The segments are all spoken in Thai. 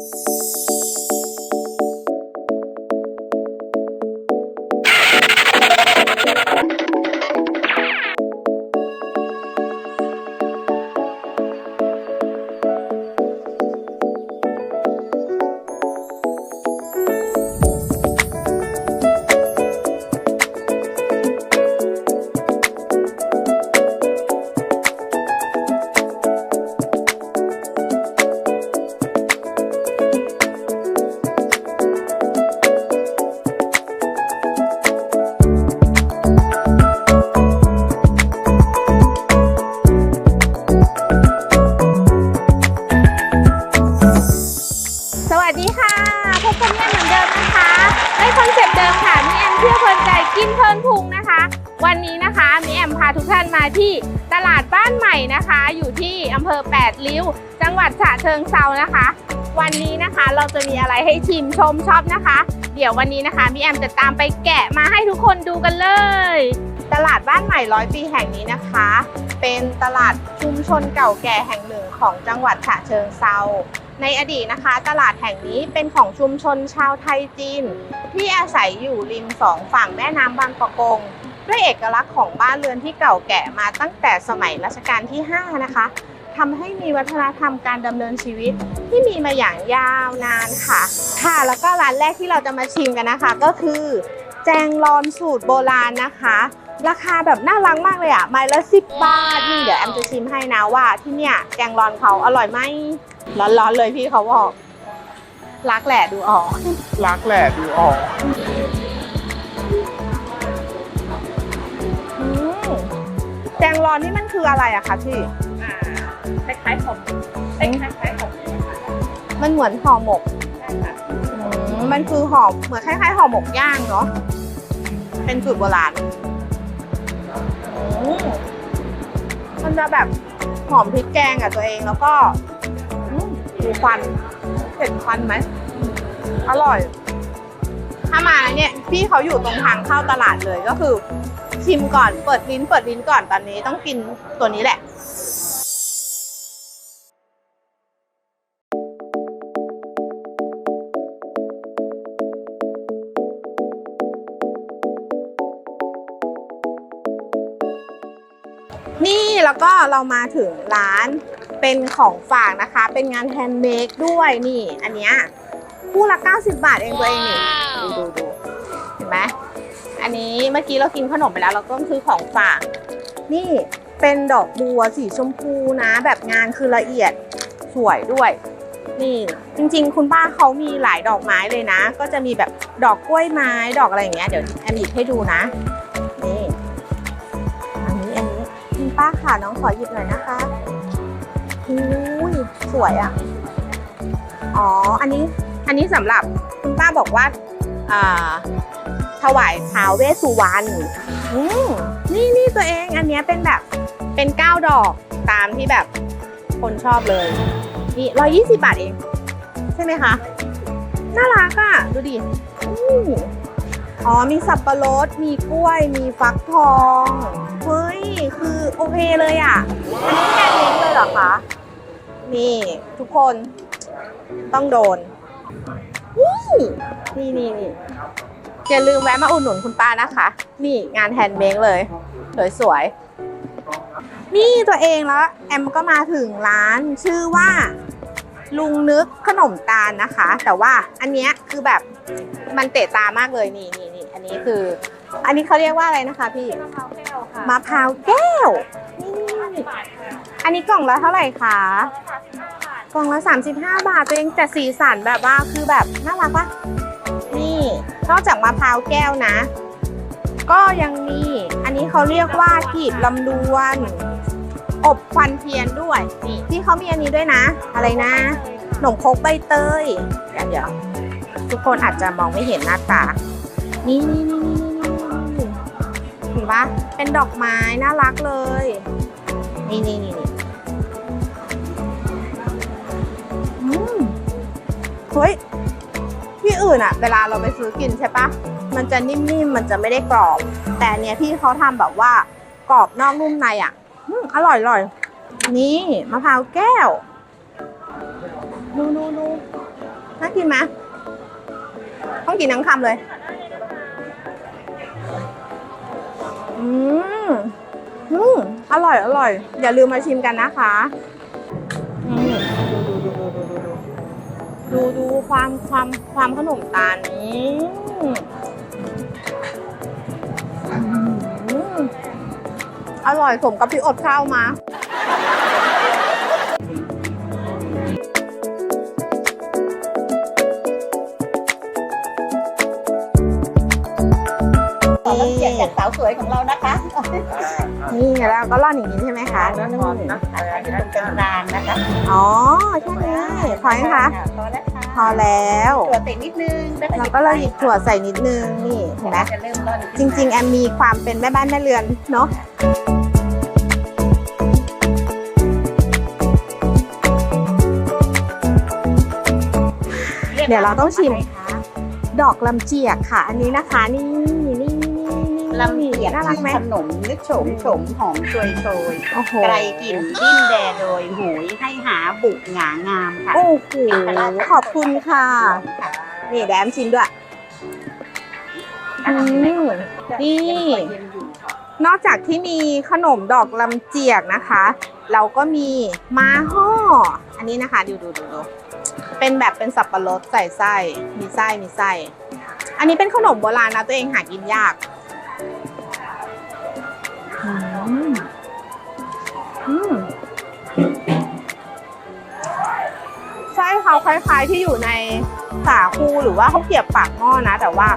ส ชมชมชอบนะคะ เดี๋ยววันนี้นะคะมี่แอมจะตามไปแกะมาให้ทุกคนดูกันเลย ตลาดบ้านใหม่ร้อยปีแห่งนี้นะคะ เป็นตลาดชุมชนเก่าแก่แห่งหนึ่งของจังหวัดฉะเชิงเซาในอดีตนะคะ ตลาดแห่งนี้เป็นของชุมชนชาวไทยจีน ที่อาศัยอยู่ริมสองฝั่งแม่น้ำบางปะกง ด้วยเอกลักษณ์ของบ้านเรือนที่เก่าแก่มาตั้งแต่สมัยรัชกาลที่ 5 นะคะ ทำให้มีวัฒนธรรมการดำเนินชีวิตที่มีมาอย่างยาวนานค่ะ ค่ะ แล้วก็ร้านแรกที่เราจะมาชิมกันนะคะ ก็คือ แจงรอนสูตรโบราณนะคะ ราคาแบบน่ารักมากเลยอะไม้ละสิบบาทนี่เดี๋ยวแอมจะชิมให้นะว่าที่เนี่ยแจงรอนเขาอร่อยไหมร้อนๆเลยพี่เขาบอกรักแหละดูออกรักแหละดูออกอืมแจงรอนนี่มันคืออะไรอะคะพี่ คล้ายๆผมเป็นคล้ายๆผมมันเหมือนห่อหมกใช่ค่ะอืมมันคือห่อเหมือนคล้ายๆห่อหมกย่างเนาะเป็นสูตรโบราณอืมมันจะแบบหอมพริกแกงอะตัวเองแล้วก็อืมดูควันเผ็ดควันไหมอร่อย ถ้ามาเนี่ยพี่เขาอยู่ตรงทางเข้าตลาดเลยก็คือ ชิมก่อนเปิดลิ้นเปิดลิ้นก่อนตอนนี้ต้องกินตัวนี้แหละ แล้วก็เรามาถึงร้านเป็นของฝากนะคะ เป็นงานแฮนด์เมดด้วยนี่ อันเนี้ยคู่ละ 90 บาทเองตัวเองนี่ดูดูดูเห็นไหมอันนี้เมื่อกี้เรากินขนมไปแล้ว เราก็ซื้อของฝาก นี่เป็นดอกบัวสีชมพูนะ แบบงานคือละเอียดสวยด้วย นี่จริง ๆ คุณป้าเขามีหลายดอกไม้เลยนะ ก็จะมีแบบดอกกล้วยไม้ดอกอะไรอย่างเงี้ยเดี๋ยวแอมหยิบให้ดูนะ ค่ะน้องขอหยิบหน่อยนะคะอุ้ยสวยอะ อ๋อ อันนี้ อันนี้สำหรับคุณป้าบอกว่าอ่าถวายท้าวเวสสุวรรณอืมนี่นี่ตัวเอง อันนี้เป็นแบบ เป็นเก้าดอกตามที่แบบคนชอบเลย นี่ร้อยี่สิบาทเอง ใช่ไหมคะ น่ารักอะ ดูดิ อ๋อมีสับปะรด มีกล้วย มีฟักทอง เฮ้ย คือโอเคเลยอะ อันนี้แค่นี้เลยเหรอคะ นี่ ทุกคนต้องโดนนี่นี่นี่นี่อย่าลืมแวะมาอุดหนุนคุณป้านะคะ นี่งานแฮนด์เมดเลย สวยๆ นี่ตัวเองแล้ว แอมก็มาถึงร้านชื่อว่าลุงนึกขนมตาลนะคะ แต่ว่าอันเนี้ยคือแบบมันเตะตามากเลยนี่นี่ นี่อันนี้คือ อันนี้เขาเรียกว่าอะไรนะคะพี่มะพร้าวแก้วค่ะมะพร้าวแก้วนี่อันนี้กล่องละเท่าไหร่คะกล่องละ35 บาทตัวเองแต่สีสันแบบว่าคือแบบน่ารักปะนี่นอกจากมะพร้าวแก้วนะ ก็ยังมี อันนี้เขาเรียกว่ากีบลำดวน อบควันเทียนด้วยนี่ที่เขามีอันนี้ด้วยนะ อะไรนะขนมครกใบเตยเดี๋ยวเดี๋ยวทุกคนอาจจะมองไม่เห็นหน้าตา นี่นี่นี่นี่นี่เห็นปะเป็นดอกไม้น่ารักเลยนี่นี่นี่นี่อืมเฮ้ยที่อื่นอะเวลาเราไปซื้อกินใช่ปะมันจะนิ่มๆ มันจะไม่ได้กรอบ แต่เนี้ยพี่เขาทำแบบว่ากรอบนอกนุ่มในอะอืมอร่อยอร่อยนี่มะพร้าวแก้ว ดูดูดูน่ากินไหมต้องกินทั้งคำเลย มอืมอร่อยอร่อย อย่าลืมมาชิมกันนะคะดูดูความความความขนมตาลนี้อร่อยสมกับที่อดข้าวมาากสาวสวยของเรานะคะนี่แล้วก็ร่อนอย่างนี้ใช่ไหมคะอันนี้ตรงกลางๆนะคะอ๋อแค่นี้พอไหมคะพอแล้วค่ะพอแล้วตัวติดนิดนึงแล้วก็เราหยิบถั่วใส่นิดนึงนี่เห็นไหมจะเริ่มร่อนจริง ๆ แอมมีความเป็นแม่บ้านแม่เรือนเนาะเดี๋ยวเราต้องชิม ดอกลำเจียกค่ะ อันนี้นะคะนี่นี่นี่นี่นี่ ลำเอียดน่ารักไหมขนมนึกโฉมโฉมหอมโชยโชยโอ้โห ไกลกลิ่นดิ้นแดโดยหุยให้หาบุกหงางามค่ะโอ้โหขอบคุณค่ะนี่แดมชิมด้วย อืม นี่ นอกจากที่มีขนมดอกลำเจียกนะคะ เราก็มีมาห่ออันนี้นะคะดูดูดูดูเป็นแบบเป็นสับปะรดใส่ไส้มีไส้มีไส้ อันนี้เป็นขนมโบราณนะตัวเองหากินยาก อืมอืมไส้เขาคล้ายๆที่อยู่ในสาคูหรือว่าเขาเกียบปากหม้อนะ แต่ว่า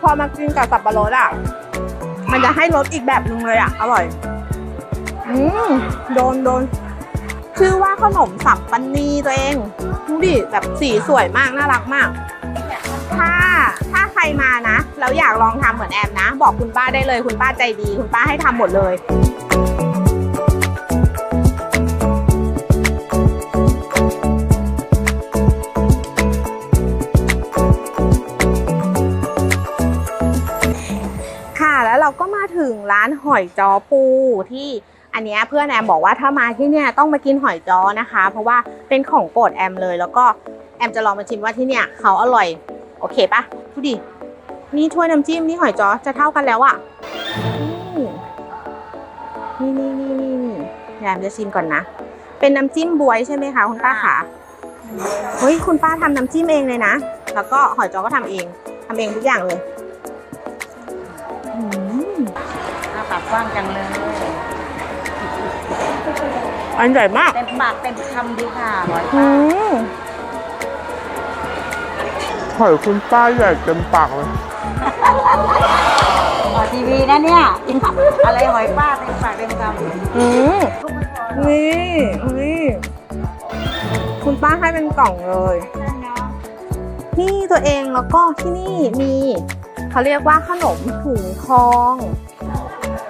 พอมากินกับสับปะรดอะ มันจะให้รสอีกแบบหนึ่งเลยอะ อร่อย อืมโดนโดนชื่อว่าขนมสัมปันนีตัวเองดูดิแบบสีสวยมาก น่ารักมาก รมานะ แล้วอยากลองทำเหมือนแอมนะ บอกคุณป้าได้เลยคุณป้าใจดี คุณป้าให้ทำหมดเลยค่ะแล้วเราก็มาถึงร้านหอยจอปูที่อันนี้เพื่อนแอมบอกว่าถ้ามาที่เนี่ยต้องมากินหอยจอนะคะ เพราะว่าเป็นของโปรดแอมเลย แล้วก็แอมจะลองมาชิมว่าที่เนี่ยเขาอร่อย โอเคปะดูดิ นี่ถ้วยน้ำจิ้มนี่หอยจอจะเท่ากันแล้วอะนี่นี่นี่นี่นี่แอมจะชิมก่อนนะ เป็นน้ำจิ้มบวยใช่ไหมคะคุณป้าคะเฮ้ยคุณป้าทำน้ำจิ้มเองเลยนะ แล้วก็หอยจอก็ทำเองทำเองทุกอย่างเลยอืมอ้าปากกว้างจังเลยอันใหญ่มาก เต็มปากเต็มคำดีค่ะหอยอืป้าม หอยคุณป้าใหญ่เต็มปากเลย ออกทีวีนะเนี่ย อะไรหอยป้าเต็มปากเต็มคำอืมนี่นี่คุณป้าให้เป็นกล่องเลย นี่ตัวเองแล้วก็ที่นี่มีเขาเรียกว่าขนมถุงทอง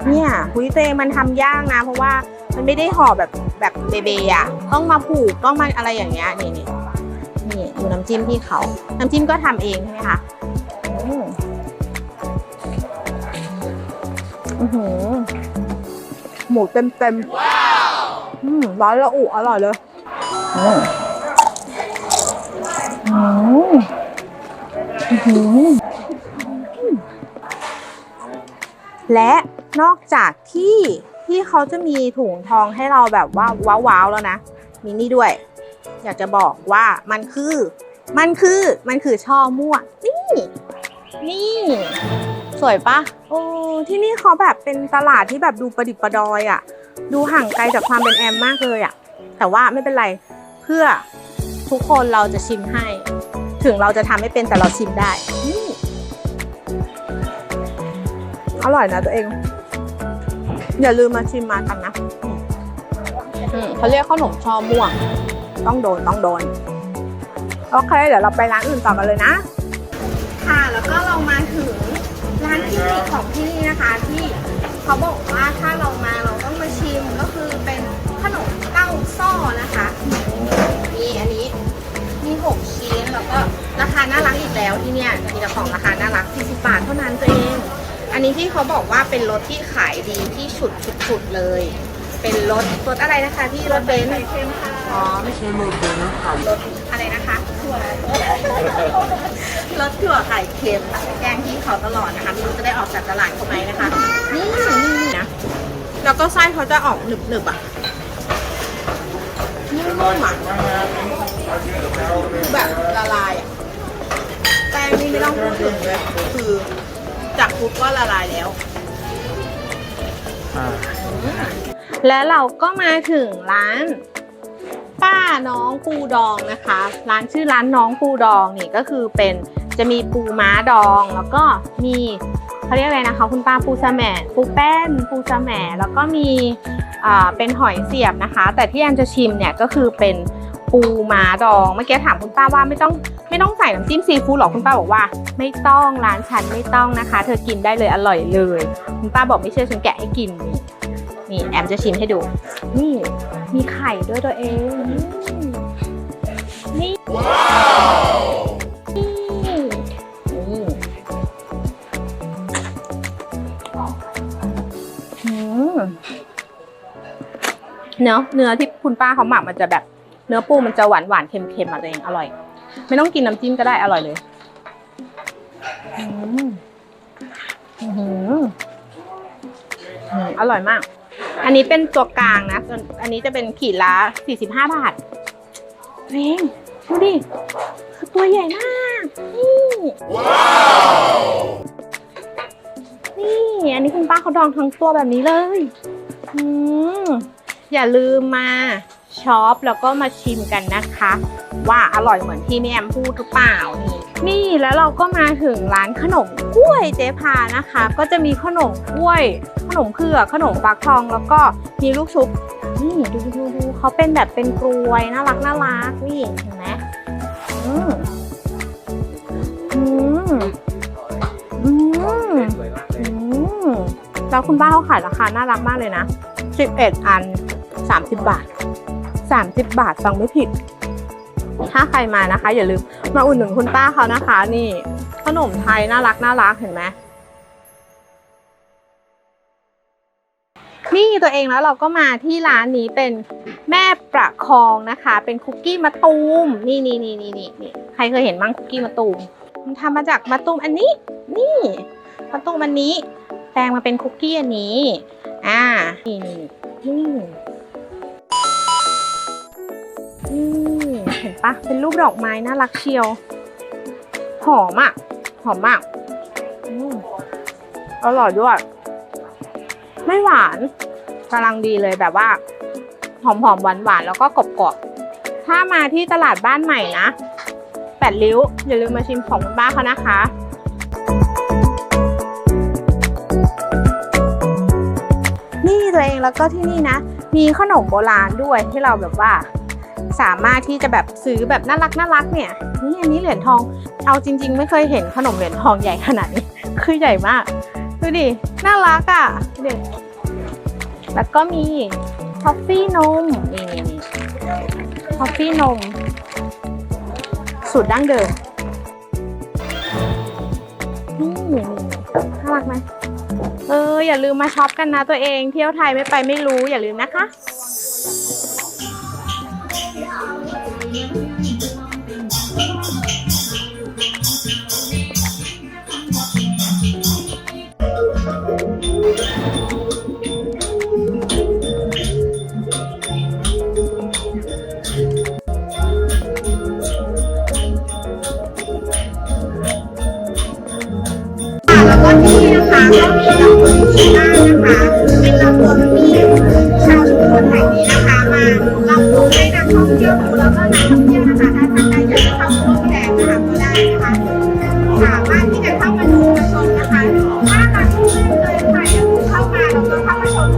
เนี่ยคุยตัวเองมันทำยากนะ เพราะว่ามันไม่ได้ห่อแบบแบบเบเบอะต้องมาผูกต้องมาอะไรอย่างเงี้ยนี่นี่นี่ ดูน้ำจิ้มพี่เขา น้ำจิ้มก็ทำเองใช่ไหมคะอืมอื้อหือหมูเต็มเต็มๆอืมร้อนละอุอร่อยเลยอืมอืมอื้อหือและนอกจากที่ที่เขาจะมีถุงทองให้เราแบบว่าว้าวๆแล้วนะ มีนี่ด้วย อยากจะบอกว่ามันคือ มันคือมันคือช่อม่วงนี่ นี่ สวยปะโอ้ที่นี่เขาแบบเป็นตลาดที่แบบดูประดิบประดอยอะ่ะ ดูห่างไกลจากความเป็นแอมมากเลยอะ่ะ แต่ว่าไม่เป็นไรเพื่อทุกคนเราจะชิมให้ ถึงเราจะทำไม่เป็นแต่เราชิมได้อร่อยนะตัวเอง อย่าลืมมาชิมมากันนะเขาเรียกขนมช่อม่วง ต้องโดนต้องโดน โอเค เดี๋ยวเราไปร้านอื่นต่อกันเลยนะ ค่ะแล้วก็เรามาถึงร้านที่นี่ของที่นี่นะคะ ที่เขาบอกว่าถ้าเรามาเราต้องมาชิมก็คือเป็นขนมเต้าซ้อนะคะมีอันนี้มี6ชิ้นแล้วก็ราคาน่ารักอีกแล้วที่เนี่ยมีแต่ของราคาน่ารัก40บาทเท่านั้นตัวเอง อันนี้ที่เขาบอกว่าเป็นรสที่ขายดีที่สุดสุดๆเลย เป็นรสรสอะไรนะคะที่รสเบนซ์อ๋อไม่ใช่รสเบนซ์นะคะรสอะไรนะคะถั่วรสถั่วไข่เค็มแกงที่เขาตลอดนะคะไม่รู้จะได้ออกจากตลาดเขาไหมนะคะนี่นี่นะแล้วก็ไส้เขาจะออกหนึบๆอะนุ่มๆอะแบบละลายอะแป้งนี่ไม่ต้องพูดถึงเลยคือจับปุ๊บก็ละลายแล้ว อ่า และเราก็มาถึงร้าน ป้าน้องปูดองนะคะ ร้านชื่อร้านน้องปูดองนี่ก็คือเป็นจะมีปูม้าดองแล้วก็มีเขาเรียกอะไรนะคะ คุณป้าปูสแหมปูแป้น ปูสแหมแล้วก็มีเป็นหอยเสียบนะคะ แต่ที่แอมจะชิมเนี่ยก็คือเป็นปูม้าดอง เมื่อกี้ถามคุณป้าว่าไม่ต้องไม่ต้องใส่น้ำจิ้มซีฟู้ดหรอกคุณป้าบอกว่า ไม่ต้องร้านฉันไม่ต้องนะคะ เธอกินได้เลยอร่อยเลย คุณป้าบอกไม่เชื่อฉันแกะให้กินนี่ นี่แอมจะชิมให้ดู นี่มีไข่ด้วยตัวเอง นี่ นี่นี่อืมเนื้อเนื้อที่คุณป้าเขาหมักมันจะแบบเนื้อปูมันจะหวานหวานๆเค็มๆอะตัวเองอร่อย ไม่ต้องกินน้ำจิ้มก็ได้อร่อยเลยอืมอื้อหืออืมอร่อยมาก อันนี้เป็นตัวกลางนะส่วนอันนี้จะเป็นขีดละ45 บาทเองดูดิคือตัวใหญ่มากนี่นี่อันนี้คุณป้าเขาดองทั้งตัวแบบนี้เลยอืมอย่าลืมมาช็อปแล้วก็มาชิมกันนะคะ ว่าอร่อยเหมือนที่แม่แอมพูดหรือเปล่านี่ นี่แล้วเราก็มาถึงร้านขนมกล้วยเจ๊พานะคะ ก็จะมีขนมกล้วย ขนมเผือกขนมฟักทองแล้วก็มีลูกชุบนี่ดูดูดูเขาเป็นแบบเป็นกลวยน่ารักน่ารักนี่เห็นไหมอืมอืมอืมอืมแล้วคุณป้าเขาขายราคาน่ารักมากเลยนะ 11 อัน 30 บาท 30 บาทฟังไม่ผิด ถ้าใครมานะคะ อย่าลืม มาอุดหนุนคุณป้าเขานะคะ นี่ ขนมไทยน่ารักน่ารักเห็นไหมนี่ตัวเองแล้วเราก็มาที่ร้านนี้เป็นแม่ประคองนะคะ เป็นคุกกี้มะตูมนี่นี่นี่นี่นี่นี่ใครเคยเห็นบ้างคุกกี้มะตูมมันทำมาจากมะตูมอันนี้ นี่มะตูมอันนี้แปลงมาเป็นคุกกี้อันนี้ อ่านี่นี่นี่ ปะเป็นรูปดอกไม้น่ารักเชียว หอมอะ หอมมากอร่อยด้วย ไม่หวานกำลังดีเลยแบบว่า หอมหอมหวานหวานแล้วก็กรอบกรอบๆถ้ามาที่ตลาดบ้านใหม่นะแปดริ้ว อย่าลืมมาชิมของคุณป้าเขานะคะนี่ตัวเองแล้วก็ที่นี่นะ มีขนมโบราณด้วยที่เราแบบว่า สามารถที่จะแบบซื้อแบบน่ารักน่ารักเนี่ยนี่อันนี้เหรียญทองเอาจริง ๆ ไม่เคยเห็นขนมเหรียญทองใหญ่ขนาดนี้ คือใหญ่มากดูดิน่ารักอะเดูดิแล้วก็มีทอฟฟี่นมนี่นี่นี่ทอฟฟี่นม สูตรดั้งเดิมนี่นี่น่ารักไหมเอออย่าลืมมาช็อปกันนะตัวเองเที่ยวไทยไม่ไปไม่รู้อย่าลืมนะคะค่ะ แล้วก็ที่นี่นะคะก็มีลำพูนชีน่านะคะ เป็นลำพูนที่ นักท่องเที่ยวนะคะถ้าท่านใดอยากจะเข้าร่วมแข่งนะคะก็ได้นะคะสามารถที่จะเข้ามาดูมาชมนะคะถ้านักท่องเที่เลยค่ะอย่าลืมเข้ามาแล้วก็เข้ามาชม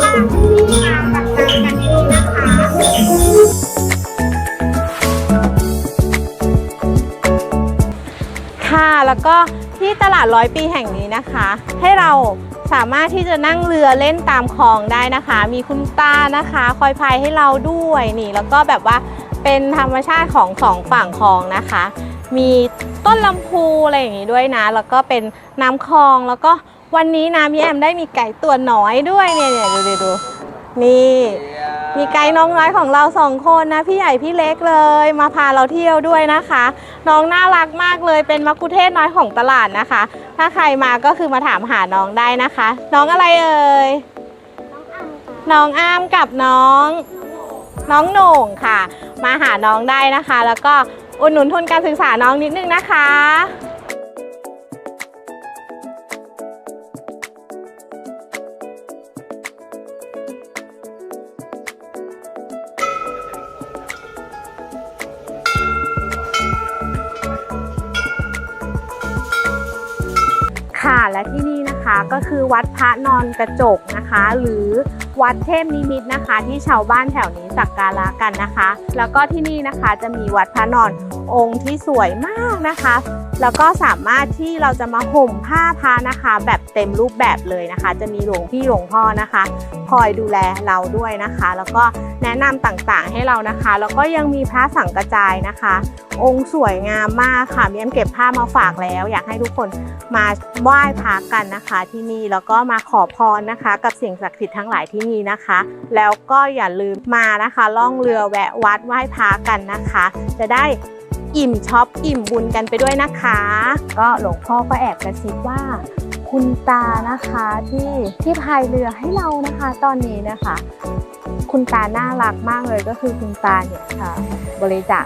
ว่าที่มาต่างๆกันที่นี่นะคะค่ะแล้วก็ที่ตลาดร้อยปีแห่งนี้นะคะ ให้เราสามารถที่จะนั่งเรือเล่นตามคลองได้นะคะ มีคุณตานะคะ คอยพายให้เราด้วยนี่ แล้วก็แบบว่า เป็นธรรมชาติของสองฝั่งคลองนะคะ มีต้นลำพูอะไรอย่างนี้ด้วยนะ แล้วก็เป็นน้ำคลองแล้วก็วันนี้นะพี่แอมได้มีไก่ตัวน้อยด้วยเนี่ยเนี่ยดูดูดูนี่มีไกด์น้องน้อยของเราสองคนนะพี่ใหญ่พี่เล็กเลย มาพาเราเที่ยวด้วยนะคะ น้องน่ารักมากเลยเป็นมักคุเทศน้อยของตลาดนะคะ ถ้าใครมาก็คือมาถามหาน้องได้นะคะ น้องอะไรเอ่ยน้องอ้ามกับน้อง น้องโหน่งค่ะ มาหาน้องได้นะคะ แล้วก็อุดหนุนทุนการศึกษาน้องนิดนึงนะคะค่ะและที่นี่นะคะก็คือวัดพระนอนกระจกนะคะ หรือ วัดเทพนิมิตนะคะ ที่ชาวบ้านแถวนี้สักการะกันนะคะ แล้วก็ที่นี่นะคะจะมีวัดพระนอนองค์ที่สวยมากนะคะ แล้วก็สามารถที่เราจะมาห่มผ้าพระนะคะ แบบเต็มรูปแบบเลยนะคะ จะมีหลวงพี่หลวงพ่อนะคะ คอยดูแลเราด้วยนะคะ แล้วก็แนะนำต่างๆให้เรานะคะ แล้วก็ยังมีพระสังกระจายนะคะ องค์สวยงามมากค่ะมีแอมเก็บภามาฝากแล้ว อยากให้ทุกคนมาไหว้พระกันนะคะ ที่นี่แล้วก็มาขอพรนะคะ กับสิ่งศักดิ์สิทธิ์ทั้งหลายที่นี่นะคะ แล้วก็อย่าลืมมานะคะล่องเรือแวะวัดไหว้พระกันนะคะ จะได้อิ่มช็อปอิ่มบุญกันไปด้วยนะคะ ก็หลวงพ่อก็แอบกระซิบว่า คุณตานะคะที่ที่พายเรือให้เรานะคะตอนนี้นะคะ คุณตาน่ารักมากเลยก็คือคุณตาเนี่ยค่ะบริจาค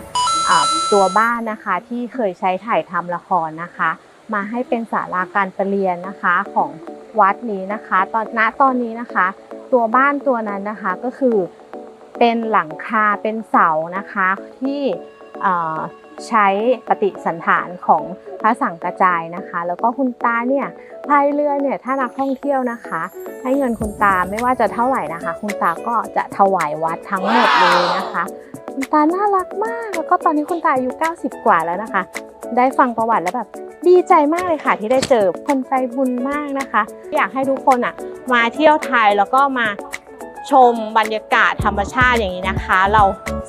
ตัวบ้านนะคะที่เคยใช้ถ่ายทำละครนะคะ มาให้เป็นศาลาการประเรียนนะคะของวัดนี้นะคะ ตอนณตอนนี้นะคะ ตัวบ้านตัวนั้นนะคะก็คือเป็นหลังคาเป็นเสานะคะที่ใช้ปฏิสันฐานของพระสังกระจายนะคะ แล้วก็คุณตาเนี่ยพายเรือเนี่ยถ้านักท่องเที่ยวนะคะ ให้เงินคุณตาไม่ว่าจะเท่าไหร่นะคะ คุณตาก็จะถวายวัดทั้งหมดเลยนะคะ คุณตาน่ารักมากแล้วก็ตอนนี้คุณตาอายุ90 กว่าแล้วนะคะ ได้ฟังประวัติแล้วแบบดีใจมากเลยค่ะ ที่ได้เจอคนใจบุญมากนะคะ อยากให้ทุกคนอะมาเที่ยวไทยแล้วก็มาชมบรรยากาศธรรมชาติอย่างนี้นะคะ เรา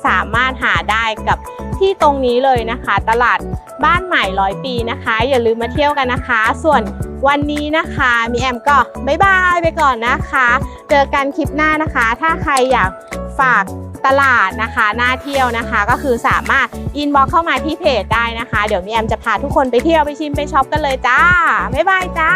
สามารถหาได้กับที่ตรงนี้เลยนะคะ ตลาดบ้านใหม่ร้อยปีนะคะ อย่าลืมมาเที่ยวกันนะคะ ส่วนวันนี้นะคะมีแอมก็บ๊ายบายไปก่อนนะคะ เจอกันคลิปหน้านะคะ ถ้าใครอยากฝาก ตลาดนะคะหน้าเที่ยวนะคะ ก็คือสามารถอินบ็อกเข้ามาที่เพจได้นะคะ เดี๋ยวมีแอมจะพาทุกคนไปเที่ยวไปชิมไปช็อปกันเลยจ้า บ๊ายบายจ้า